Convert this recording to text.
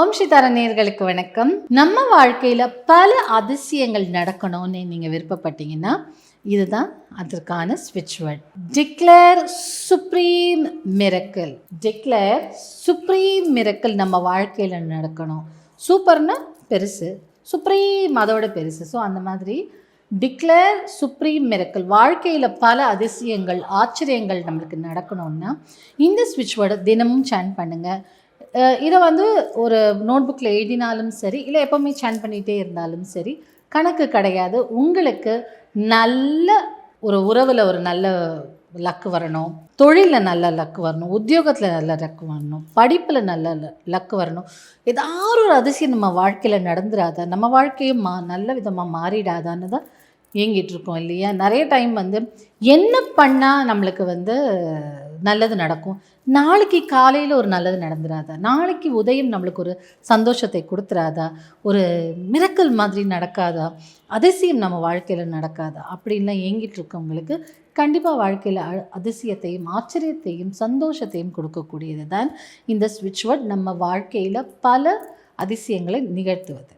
ஓம் சிதார நேர்களுக்கு வணக்கம். நம்ம வாழ்க்கையில் பல அதிசயங்கள் நடக்கணும்னு நீங்கள் விருப்பப்பட்டீங்கன்னா இதுதான் அதற்கான ஸ்விட்ச் word declare supreme miracle declare supreme miracle நம்ம வாழ்க்கையில் நடக்கணும். சூப்பர்னா பெருசு சுப்ரீம் அதோட பெருசு. ஸோ அந்த மாதிரி டிக்ளேர் சுப்ரீம் மிரக்கல் வாழ்க்கையில் பல அதிசயங்கள் ஆச்சரியங்கள் நம்மளுக்கு நடக்கணும்னா இந்த ஸ்விட்ச் வேர்டை தினமும் சேன் பண்ணுங்கள் இதை வந்து ஒரு நோட்புக்கில் எழுதினாலும் சரி இல்லை எப்போவுமே சேன் பண்ணிகிட்டே இருந்தாலும் சரி கணக்கு கிடையாது. உங்களுக்கு நல்ல ஒரு உறவில் ஒரு நல்ல லக்கு வரணும். தொழிலில் நல்ல லக்கு வரணும். உத்தியோகத்தில் நல்ல லக்கு வரணும். படிப்பில் நல்ல லக்கு வரணும். ஏதாவது ஒரு அதிசயம் நம்ம வாழ்க்கையில் நடந்துடாதா நம்ம வாழ்க்கையும் மா நல்ல விதமாக மாறிடாதான்னு தான் இயங்கிட்டு இருக்கோம் இல்லையா? நிறைய டைம் வந்து என்ன பண்ணால் நம்மளுக்கு வந்து நல்லது நடக்கும். நாளைக்கு காலையில் ஒரு நல்லது நடந்துடாதா நாளைக்கு உதயம் நம்மளுக்கு ஒரு சந்தோஷத்தை கொடுத்துறாதா ஒரு மிரக்கல் மாதிரி நடக்காதா? அதிசயம் நம்ம வாழ்க்கையில் நடக்காதா? அப்படின்லாம் ஏங்கிட்டு இருக்கவங்களுக்கு கண்டிப்பாக வாழ்க்கையில் அ- அதிசயத்தையும் ஆச்சரியத்தையும் சந்தோஷத்தையும் கொடுக்கக்கூடியது தான் இந்த ஸ்விட்ச் வேர்ட் நம்ம வாழ்க்கையில் பல அதிசயங்களை நிகழ்த்துவது.